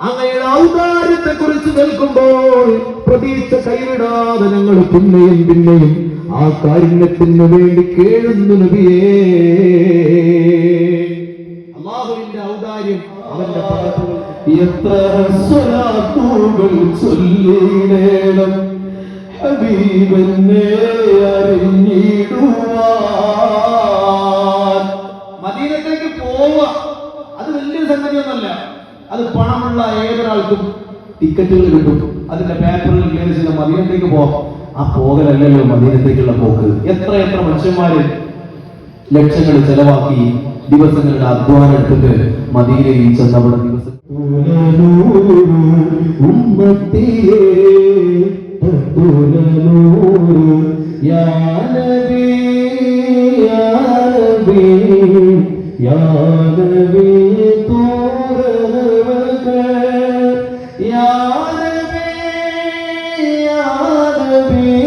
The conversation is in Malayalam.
അങ്ങയുടെ ഔദാര്യത്തെ കുറിച്ച് നിൽക്കുമ്പോൾ പ്രതീക്ഷ കൈവിടാതെ ഞങ്ങൾ പിന്നെയും പിന്നെയും ആ കാരുണ്യത്തിന് വേണ്ടി കേഴുന്നു നബിയേ. അള്ളാഹുവിന്റെ ഔദാര്യം അവന്റെ എത്ര സ്വലാത്തുകൾ ചൊല്ലിടേണം ഹബീബനെ അറിഞ്ഞിടുവാൻ അത് പണമുള്ള ഏതൊരാൾക്കും ടിക്കറ്റുകൾ കിട്ടും. അതിന്റെ പേപ്പറിൽ കയറി ചില മദീനത്തേക്ക് പോകാം ആ പോകലല്ലല്ലോ മദീനത്തേക്കുള്ള പോക്ക്. എത്ര എത്ര മനുഷ്യന്മാര് ലക്ഷങ്ങൾ ചെലവാക്കി ദിവസങ്ങളുടെ അധ്വാനം എടുത്തിട്ട് മദീനയിൽ ചെന്നവിടെ ദിവസം യാ നബി യാ യാ നബി